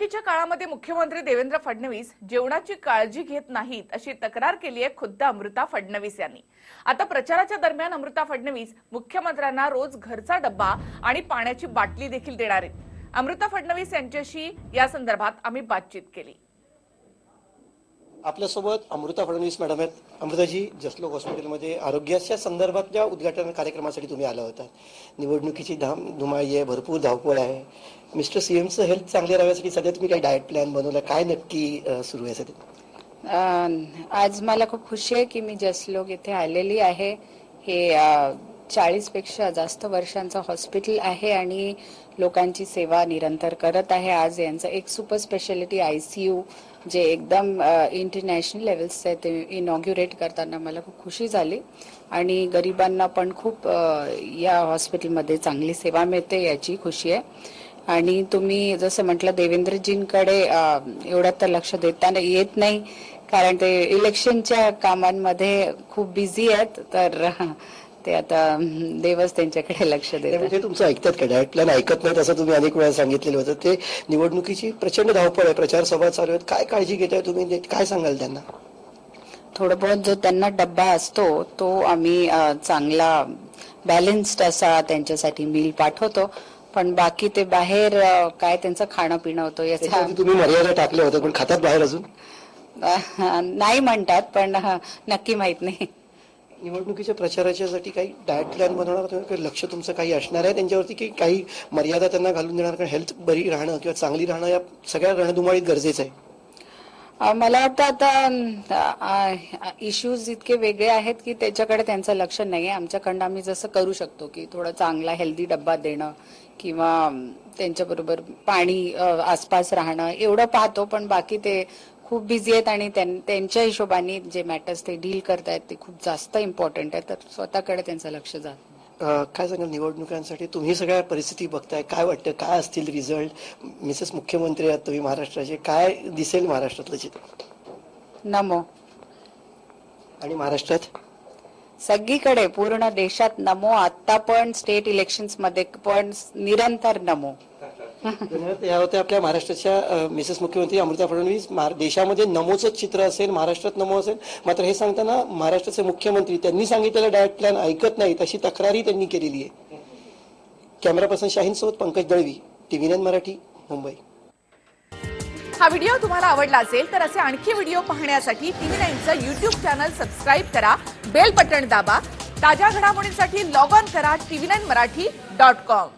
निवडणुकीच्या काळामध्ये मुख्यमंत्री देवेंद्र फडणवीस जेवणाची काळजी घेत नाहीत अशी तक्रार केली आहे खुद्द अमृता फडणवीस यांनी. आता प्रचाराच्या दरम्यान अमृता फडणवीस मुख्यमंत्र्यांना रोज घरचा डब्बा आणि पाण्याची बाटली देखील देणार आहेत. अमृता फडणवीस यांच्याशी या संदर्भात आम्ही बातचीत केली. आपल्यासोबत अमृता फडणवीस मॅडम आहेत. अमृताजी जसलोक हॉस्पिटलमध्ये आरोग्याच्या संदर्भातल्या उद्घाटन कार्यक्रमासाठी तुम्ही आला होता. निवडणुकीची धाम धुमाळी आहे भरपूर धावपळ आहे. मिस्टर सीएमचं हेल्थ चांगले राहण्यासाठी सध्या तुम्ही काही डाएट प्लॅन बनवला. काय नक्की सुरू आहे सध्या? आज मला खूप खुशी आहे की मी जसलोक येथे आलेली आहे. हे चाळीसपेक्षा जास्त वर्षांचं हॉस्पिटल आहे आणि लोकांची सेवा निरंतर करत आहे. आज यांचं एक super speciality I C U जे एकदम इंटरनॅशनल लेवल्सचं आहे ते इनॉग्युरेट करताना मला खूप खुशी झाली. आणि गरिबांना पण खूप या हॉस्पिटलमध्ये चांगली सेवा मिळते याची खुशी आहे. आणि तुम्ही जसं म्हटलं देवेंद्रजींकडे एवढ्यात एवढं तर लक्ष देताना येत नाही कारण ते इलेक्शनच्या कामांमध्ये खूप बिझी आहेत. तर ते आता देवच त्यांच्याकडे लक्ष देतात. ते तुमचं ऐकतात का? डाएट प्लॅन ऐकत नाहीत असं तुम्ही अनेक वेळा सांगितलेलं होतं. ते निवडणुकीची प्रचंड धावपळ आहे प्रचार सभा चालू आहेत. काय काळजी घेताय तुम्ही? काय सांगाल त्यांना? थोडं बहुत जो त्यांना डब्बा असतो तो आम्ही चांगला बॅलन्स्ड असा त्यांच्यासाठी मील पाठवतो. पण बाकी ते बाहेर काय त्यांचं खाणं पिणं होतं याचा तुम्ही मर्यादा टाकल्या होत्या पण खातात बाहेर अजून? नाही म्हणतात पण नक्की माहीत नाही. निवडणुकीच्या प्रचाराच्यासाठी काही डायट प्लॅन बनवणार काही लक्ष तुमचं काही असणार आहे? त्यांच्यावरती की काही मर्यादा त्यांना घालून देणार कारण हेल्थ बरी राहणं किंवा चांगली राहणं या सगळ्या रणधुमाळीत गरजेचं आहे. मला वाटतं आता इश्यूज इतके वेगळे आहेत की त्याच्याकडे त्यांचं लक्ष नाही आहे आमच्याकडनं आम्ही जसं करू शकतो की थोडा चांगला हेल्दी डब्बा देणं किंवा त्यांच्याबरोबर पाणी आसपास राहणं एवढं पाहतो पण बाकी ते खूप बिझी आहेत आणि त्यां- त्यांच्या हिशोबाने जे मॅटर्स ते डील करतायत ते खूप जास्त इम्पॉर्टंट आहे तर स्वतःकडे त्यांचं लक्ष जात काय सांगाल निवडणुकांसाठी? तुम्ही सगळ्या परिस्थिती बघताय. काय वाटतं? काय असतील रिझल्ट मिसेस मुख्यमंत्री आहात तुम्ही महाराष्ट्राचे. काय दिसेल महाराष्ट्रातलं चित्र नमो. आणि महाराष्ट्रात? सगळीकडे पूर्ण देशात नमो. आता पण स्टेट इलेक्शन्समध्ये पण निरंतर नमो. या होत्या आपल्या महाराष्ट्राच्या मिसेस मुख्यमंत्री अमृता फडणवीस देशामध्ये नमोचं चित्र असेल महाराष्ट्रात नमो असेल मात्र हे सांगताना महाराष्ट्राचे मुख्यमंत्री त्यांनी सांगितलेलं डायट प्लॅन ऐकत नाहीत अशी तक्रारही त्यांनी केलेली आहे. कॅमेरा पर्सन शाहीन सोबत पंकज दळवी टीव्ही नाईन मराठी मुंबई. हा व्हिडिओ तुम्हाला आवडला असेल तर असे आणखी व्हिडिओ पाहण्यासाठी टीव्ही नाईनचं युट्यूब चॅनल सबस्क्राईब करा बेल बटन दाबा ताज्या घडामोडींसाठी लॉग ऑन करा TV nine Marathi dot com